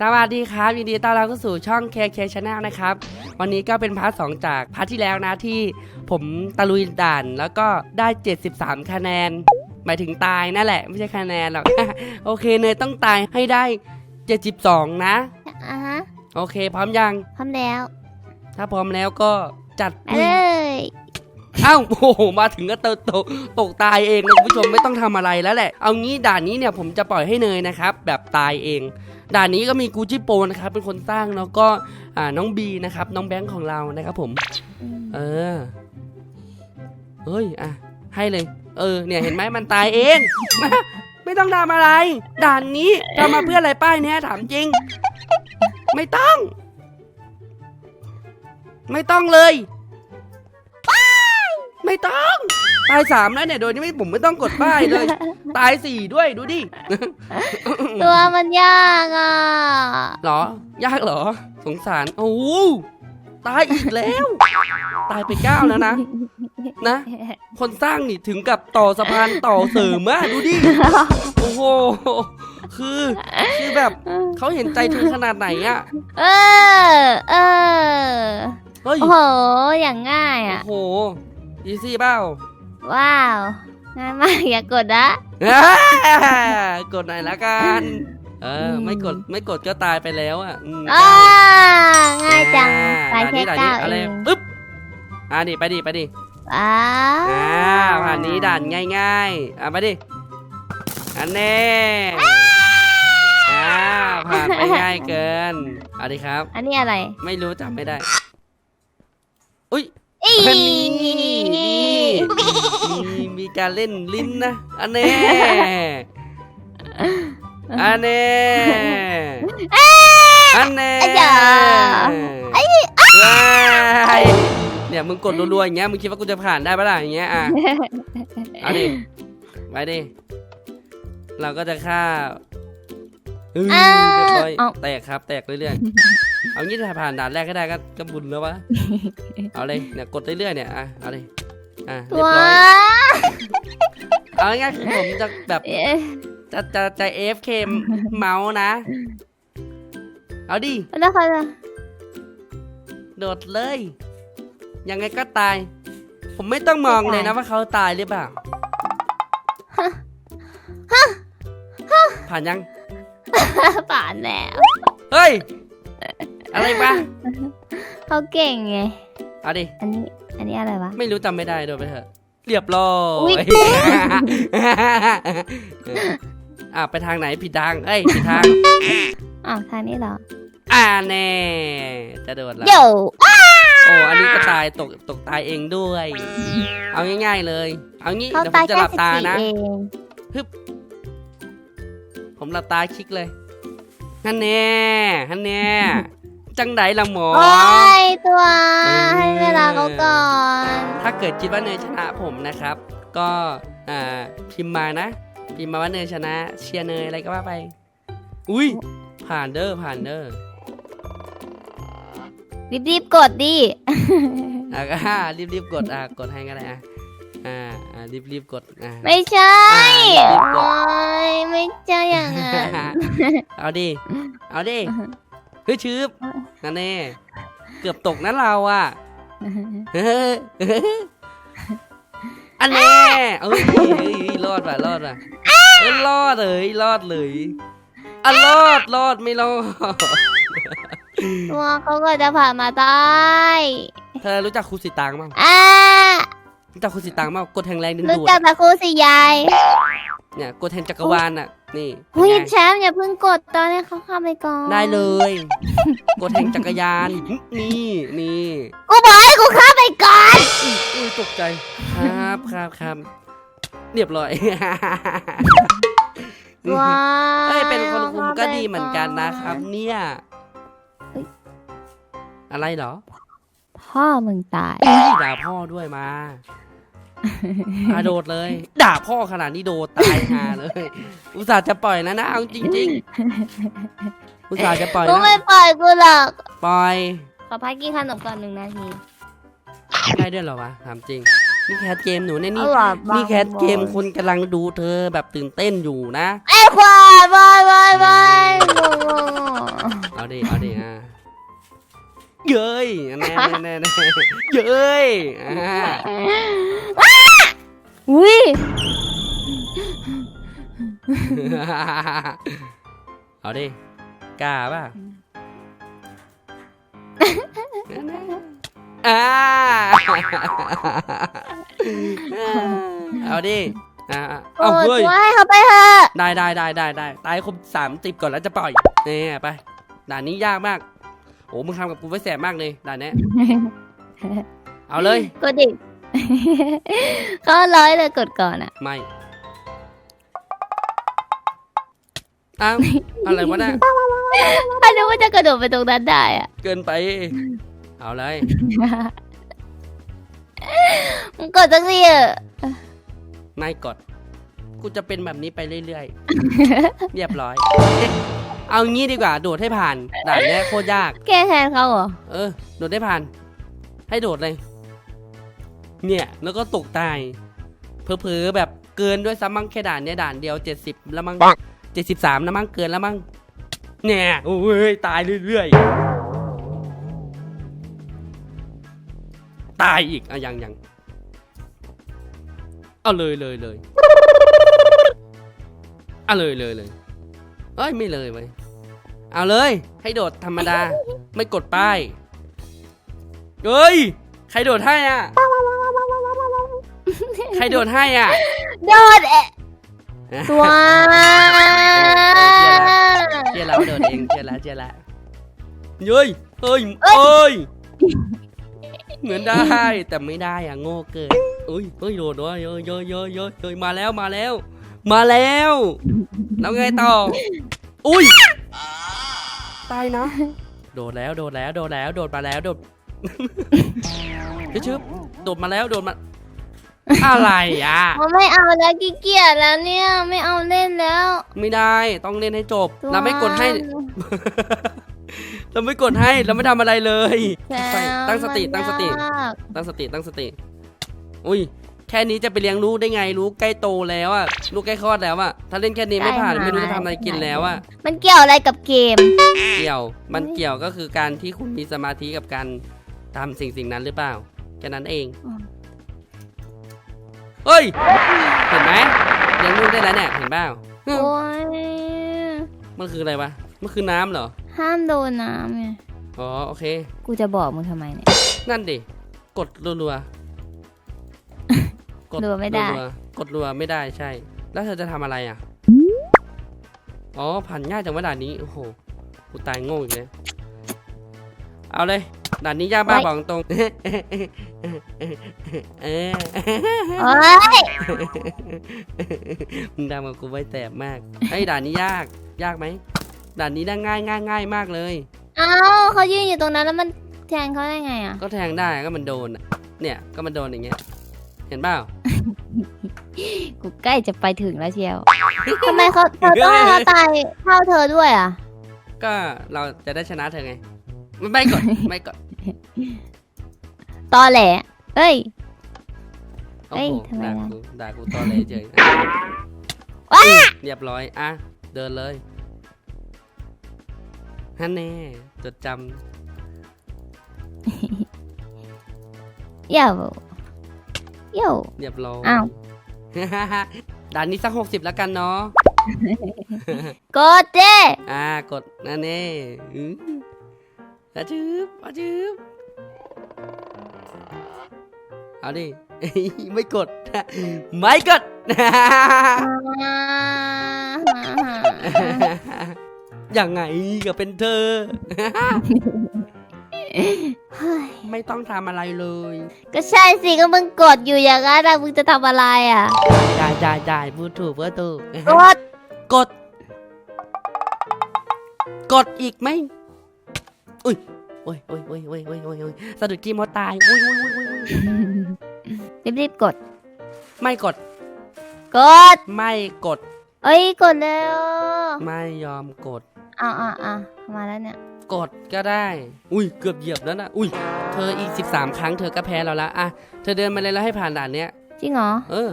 สวัสดีครับยินดีต้อนรับเข้าสู่ช่อง KK Channel นะครับ วันนี้ก็เป็นพาร์ทสองจากพาร์ทที่แล้วนะที่ผมตะลุยด่านแล้วก็ได้ 73 คะแนน หมายถึงตายนั่นแหละ ไม่ใช่คะแนนหรอก โอเคเนยต้องตายให้ได้ 72 นะ อะฮะโอเค พร้อมยัง พร้อมแล้ว ถ้าพร้อมแล้วก็จัดไปเลยเอ้าวโอ้โหมาถึงก็ตกตกตกตายเองนะคุณผู้ชมไม่ต้องทำอะไรแล้วแหละ เอางี้ด่านนี้เนี่ยผมจะปล่อยให้เนยนะครับ แบบตายเอง ด่านนี้ก็มีกูจิโปนะครับเป็นคนสร้างแล้วก็อ่าน้องบีนะครับน้องแบงค์ของเรานะครับผม เออเฮ้ยอะให้เลย เออเนี่ยเห็นไหมมันตายเอง ไม่ต้องทำอะไร ด่านนี้ทำมาเพื่ออะไรป้ายเนี้ยถามจริง ไม่ต้อง ไม่ต้องเลย ไม่ต้อง ตายสามแล้วเนี่ยโดยที่ไม่ผมไม่ต้องกดป้ายเลย ตายสี่ด้วยดูดิ ตัวมันยากอะเหรอยากเหรอ สงสารโอ้โหตายอีกแล้ว ตายไปเก้าแล้วนะ นะ คนสร้างนี่ถึงกับต่อสะพานต่อเสริมอะดูดิ โอ้โห คือคือแบบเขาเห็นใจเธอขนาดไหนอะเออ เออ เฮ้ย โอ้โห อย่างง่ายโอ้อะโห อีซี่เปล่าว้าวง่ายมากอย่ากดนะ อ่ากดหน่อยละกันเออไม่กดไม่กดก็ตายไปแล้วอะอืมอ่าง่ายจังอ่ไปแค่ด่านเก้านี้ด่านนี้อะไรเองปึ๊บอ่าดิไปดิไปดิว้าวอ่าผ่านนี้ด่านง่ายๆอะมาดิอันแน่อ่าผ่านไปง่ายเกินเอาดิครับ อันนี้อะไร ไม่รู้จำไม่ได้ อุ้ย อีอันนี้นี่มีมีการเล่นลิ้นนะอันแน่อันแน่อันแน่อาจารย์ไอ้ว้ายเนี่ยมึงกดรัวๆอย่างเงี้ยมึงคิดว่ากูจะผ่านได้ปะล่ะอย่างเงี้ยอะเอาดิไปดิเราก็จะฆ่า เอออ้าเรียบร้อยเอ้าแตกครับ แตกเรื่อยๆ เอางี้ถ้าผ่านด่านแรกก็ได้ก็ก็บุญแล้ววะ เอาเลยเนี่ยกดเรื่อยๆเนี่ยอะเอาเลยอะเรียบว้าร้อยวเอาง่ายๆคือผมจะแบบเอ๊ะจะจะจะ AFK เมาส์นะ เอาดิ แล้วเขาจะโดดเลย ยังไงก็ตาย ผมไม่ต้องมองเลยนะว่าเขาตายหรือเปล่า ผ่านยัง ป่านแล้วเฮ้ย อะไรปะเขาเก่งไง เอาดิ อันนี้ อันนี้อะไรวะ ไม่รู้จำไม่ได้โดนไปเถอะเรียบร้ออุ๊ยยอะไปทางไหนผิดทาง เอ้ยผิดทาง อ้าวทางนี้เหรอ อ่าแน่ จะโดดแล้วโย่โอ้อันนี้ก็ตายตกตกตายเองด้วย เอาง่ายๆเลย เอางี้เขาเดี๋ยวผตายมจะแค่หลับสิบตาสี่นะเอง ผมหลับตาคลิกเลยฮันแน่ฮันแน่ จังไดละหมอ โอ้ยตัว เออ ให้เวลาเขาก่อนถ้าเกิดคิดว่าเนยชนะผมนะครับ ก็อ่าพิมพ์มานะ พิมพ์มาว่าเนยชนะ เชียร์เนยอะไรก็ว่าไป อุ้ยผ่านเด้อผ่านเด้อ รีบๆกดดิ อะก็ รีบรีบๆกดอะกดให้ก็ได้อะ อ่าอ่ารีบรีบๆกดอ่า ไม่ใช่อ่ารีบกด โอ้ยไม่ใช่อย่างนั้น เอาดิ เอาดิ เฮ้ยชืบนั่นแน่เกือบตกนะเราอะ เฮ้ยอันแน่เอ้ยเฮ้ยเฮ้ยรอดว่ะรอดว่ะเอ้ยรอดเลยรอดเลยอะรอดรอดไม่รอด ตัวเขาก็จะผ่านมาได้เธอรู้จักครูสิตังมั้งอ่า รู้จักครูสิตังมั้งกดแห่งแรงดึงรู้ดูดจักตะครูสิยายเนี่ยกดแห่งจักรวาลน่ะนี่เฮ้ยเป็นไงแชมป์อย่าเพิ่งกดตอนนี้เขาเข้าไปก่อนได้เลย กดแห่งจักรยานนี่นี่กูบอกให้กูเข้าไปก่อนอุ้ยตกใจครับครับครับเรียบร้อย ว้าเอ้ยเป็นคนคุมก็ดีเหมือนกันนะครับ เนี่ย อะไรเหรอพ่อมึงตายอุ้ยด่าพ่อด้วยมา อาโดดเลย ด่าพ่อขนาดนี้โดดตายหาเลย อุตส่าห์จะปล่อยแล้วนะเอาจริง ๆ อุตส่าห์จะปล่อยกูนะไม่ปล่อยกูหรอก ปล่อยขอพักกินขนมก่อนหนึ่งนาที ได้ด้วยเหรอวะถามจริง นี่แคทเกมหนูเนี่ยนี่อร่อยมาก นี่แคทเกมคนกำลังดูเธอแบบตื่นเต้นอยู่นะ ไอ้ควายบายบายบายโง่โง่โง่เอาดิ เอาดิอะเย้ยแน่แน่แน่แน่เย้ยอ่าอุ้ ยเอาดิกล้าป่ะอ่าเอาดิอ่าโอ้เอาเฮ้ยตัวให้เขาไปเถอะได้ได้ได้ได้ได้ตายครบสามสิบก่อนแล้วจะปล่อยเนี่ยไปด่านนี้ยากมาก โอ้มึงทำกับกูไว้แสบมากเลยด่านเนี้ยเอาเลยกดดิ เขาร้อยเลยกดก่อนอะไม่อ้าวอะไรวะน่ะถ้ารู้ว่าจะกระโดดไปตรงนั้นได้อะเกินไป เอาเลยมึงกดสักทีเออะไม่กด กูจะเป็นแบบนี้ไปเรื่อยๆ เรียบร้อย เอางี้ดีกว่า โดดให้ผ่านด่านเนี้ยโคตรยาก แก้แทนเขาเหรอ เออ โดดได้ผ่าน ให้โดดเลย เนี่ยแล้วก็ตกตายเผลอๆแบบเกินด้วยซ้ำมั้งแค่ด่านเนี้ยด่านเดียวเจ็ดสิบแล้วมั้งเจ็ดสิบสามแล้วมั้งเกินแล้วมั้งเนี่ยโอ้ยตายเรื่อยๆ ตายอีกอะยังยังเอาเลยเลยเลยเอาเลยเลยเลยเอ้ยไม่เลยไว้ยเอาเลย ให้โดดธรรมดา ไม่กดป้ายเฮ้ย ใครโดดให้อะ ใครโดดให้อะโดดเอะตัวเชื่อแล้วโดดเองเชื่อแล้วเชื่อแล้วเย้ยเอ้ยเอ้ยเหมือนได้แต่ไม่ได้อะโง่เกินอุ้ยเฮ้ยโดดด้วยเยอะเยอะเยอะเยอะเยอะมาแล้วมาแล้ว มาแล้วแล้วไงต่ออุ้ยตายนะ โดดแล้วโดดแล้วโดดแล้ว โดดมาแล้วโดดชึบโดดมาแล้วโดดมา อะไรอะเขาไม่เอาแล้วขี้เกียจแล้วเนี่ยไม่เอาเล่นแล้ว ไม่ได้ต้องเล่นให้จบตัวเราไม่กดให้ เราไม่กดให้เราไม่ทำอะไรเลยแซไปมตั้งสติมันตั้งสติยากตั้งสติตั้งสติ อุ้ยแค่นี้จะไปเลี้ยงลูกได้ไงลูกใกล้โตแล้วอะลูกใกล้คลอดแล้วอะถ้าเล่นแค่นี้ไม่ผ่านไม่รู้จะทำอะไรกินแล้วอะมันเกี่ยวอะไรกับเกม เกี่ยว มันเกี่ยวก็คือการที่คุณมีสมาธิกับการทำสิ่งสิ่งนั้นหรือเปล่าแค่นั้นเองอืม เฮ้ย เห็นไหมเลี้ยงลูกได้แล้วเนี่ยเห็นเปล่าโอ้ยมันคืออะไรวะ มันคือน้ำเหรอ ห้ามโดนน้ำไงอ๋อโอเค กูจะบอกมึงทำไมเนี่ย นั่นดิ กดรัวๆกดรัวไม่ได้รัวๆกดรัวไม่ได้ใช่ แล้วเธอจะทำอะไรอะ อ๋อผ่านง่ายจังว่าด่านนี้ โอ้โห กูตายโง่อีกเลย เอาเลยด่านนี้ยากมากบอกตรงเออโอ้ยมึงทำกับกูไว้แสบมากไอ้ยด่านนี้ยาก ยากไหมด่านนี้ได้ง่ายง่ายง่ายมากเลย เอ้าเขายืนอยู่ตรงนั้นแล้วมันแทงเขาได้ไงอะ ก็แทงได้ก็มันโดนอะเนี่ยก็มันโดนอย่างเงี้ย เห็นเปล่า กูใกล้จะไปถึงแล้วเชียวทำไมเขาเธอต้องให้เขาตายเท่าเธอด้วยอะ ก็เราจะได้ชนะเธอไง ไม่ไม่กดไม่กดตอแหลเอ้ยโอ้เอ้ยโหทำไมด่าล่ะ กูด่ากูตอเลยเฉยว้าเรียบร้อยอะเดินเลยฮันแน่จดจเย่เย่ำเรียบร้อยอ้าว ด่านนี้สักหกสิบแล้วกันเนาะกดเจ้อ่ากดนั่นเน่อื้อ อาจืบอาจืบเอาดิ ไม่กด ไม่กดยังไงก็เป็นเธอ เฮ้ยไม่ต้องทำอะไรเลยก็ใช่สิก็มึงกดอยู่อย่างนั้นอะมึงจะทำอะไรอะ จ่ายจ่ายจ่ายพูดถูกพูดถูก กด กด กดอีกไหม อุ้ยโอ้ยโอ้ยโอ้ยโอ้ยโอ้ยโอ้ยโอ้ยสะดุดที่มอตายอุ้ยอุ้ยอุ้ยอุ้ยอุ้ยรีบๆกด ไม่กด กด ไม่กด เอ้ยกดแล้วไม่ยอมกดอ่าอ่าอ่ามาแล้วเนี่ย กดก็ได้ อุ้ยเกือบเหยียบแล้วนะอุ้ยเธออีก 13 ครั้งเธอก็แพ้เราละอะเธอเดินมาเลยแล้วให้ผ่านด่านเนี้ยจริงเหรอ เออ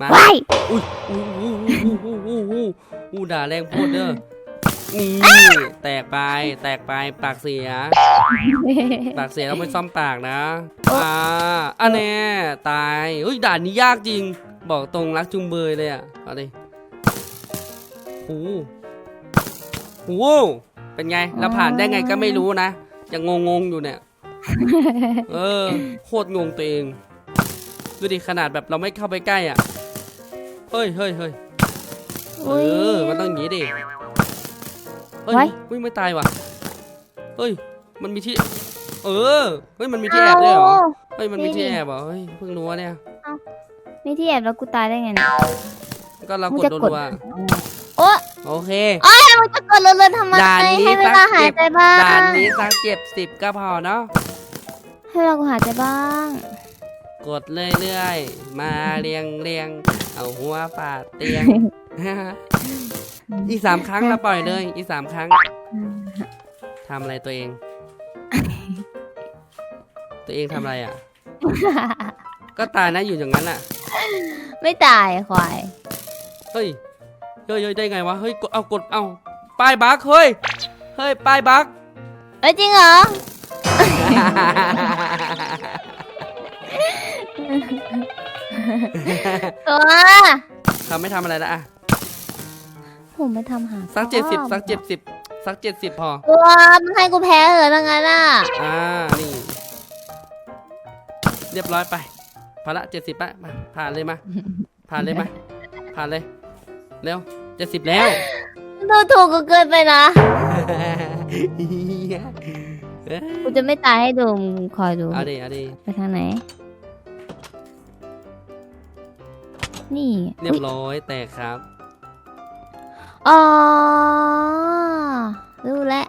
มาว้ายอุ้ยอู้อู้อู้อู้อู้อู้อู้ด่าแรงโพูดเด้อ นี่แตกไปแตกไปปากเสีย ปากเสียต้องไปซ่อมปากนะอ่าอันแน่ตายเฮ้ยด่านนี้ยากจริง บอกตรงรักจุงเบยเลยอะเอาดิโอ้โหเป็นไงเราผ่านได้ไงก็ไม่รู้นะยังงงๆอยู่เนี่ยเออโคตรงงตัวเองดูดิขนาดแบบเราไม่เข้าไปใกล้อะเฮ้ยเฮ้ยเฮ้ยเออมันต้องอย่างนี้ดิ เฮ้ยไว้เฮ้ยไม่ตายว่ะเฮ้ย มันมีที่ เออ เฮ้ย มันมีที่แอบด้วยเหรอ เฮ้ย มันมีที่แอบเหรอ เฮ้ย เพิ่งรู้ว่าเนี่ยมีที่แอบแล้วกูตายได้ไงเนี่ยก็เรามึกงดจะโดนกดว่าโอ้โอเค มึงจะกดเรื่อยๆทำไมด่านนี้ให้เวลาสักหายเจ็บใจบ้างด่านนี้สักเจ็บสิบก็พอเนาะ ให้เวลากูหายใจบ้าง กดเรื่อยๆ มาเรียงเรียง เอาหัวฟาดเตียง อีกสามครั้งเราปล่อยเลย อีกสามครั้งทำอะไรตัวเอง ตัวเองทำอะไรอะ ก็ตายนะอยู่อย่างนั้นอะ ไม่ตายควาย เฮ้ยเฮ้ยเฮ้ยได้ไงวะ เฮ้ยกดเอากดเอาป้ายบักเฮ้ย เฮ้ยป้ายบักเอ้ยจริงเหรอ ตัวเขาไม่ทำอะไรละอะ ผมไม่ทำหาสักเจ็ดสิบสักเจ็ดสิบสักเจ็ดสิบพอตัวมึงให้กูแพ้เหรอทั้งนั้นอะอ่านี่ เรียบร้อยไปพอละเจ็ดสิบปะมาผ่านเลยมาผ่านเลยมาผ่านเลยเร็วเจ็ดสิบแล้วดูถูกกูเกินไปนะกูจะไม่ตายให้ดูมึงคอยดูเอาดิเอาดิไปทางไหน นี่เรียบร้อยแตกครับ อ๋อ รู้แล้ว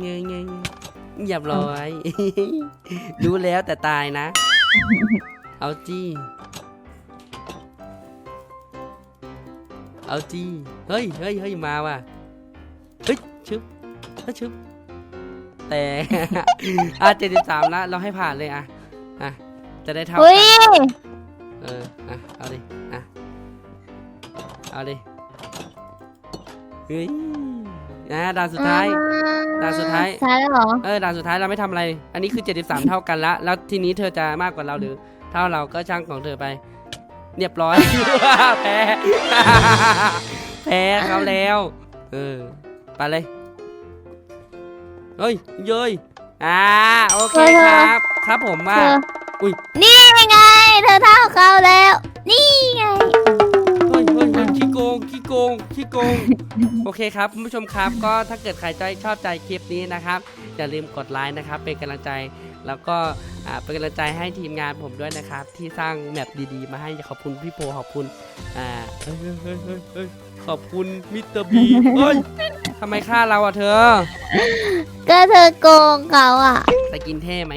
เงยเงยเรียบร้อย รู้แล้วแต่ตายนะ เอาจี้ เอาจี้ เฮ้ยเฮ้ยเฮ้ยมาว่ะ เฮ้ยชึบเฮ้ยชึบแต่อะเจ็ดสิบสามละเราให้ผ่านเลยอะ อะ จะได้เท่าเฮ้กัยนเออ อะ เอาดิ อะ เอาดิ เฮ้ยอะด่านสุดท้าย ด่านสุดท้ายสุดท้ายแล้วเหรอ เออด่านสุดท้ายเราไม่ทำอะไร อันนี้คือ 73 เท่ากันละ แล้วทีนี้เธอจะมากกว่าเราหรือ เท่าเราก็ช่างของเธอไป เรียบร้อย แพ้ แพ้เขาแล้ว เออ ไปเลย เฮ้ยเย้ยอ่า โอเคครับ ครับผมเธว่าออุ๊ยนี่ไง เธอเท่าเขาแล้ว นี่ไง กง โอเคครับคุณผู้ชมครับ ก็ถ้าเกิดใครใจชอบใจคลิปนี้นะครับ อย่าลืมกดไลค์นะครับ เป็นกำลังใจแล้วก็อ่าเป็นกำลังใจให้ทีมงานผมด้วยนะครับ ที่สร้างแมปดีๆ มาให้ขอบคุณพี่โพขอบคุณอ่าเฮ้ยเฮ้ยเฮ้ยเฮ้ยเฮ้ยขอบคุณมิสเตอร์บีเฮ้ยทำไมฆ่าเราอะเธอ ก็เธอโกงเขาอะแต่กินเท่ไหม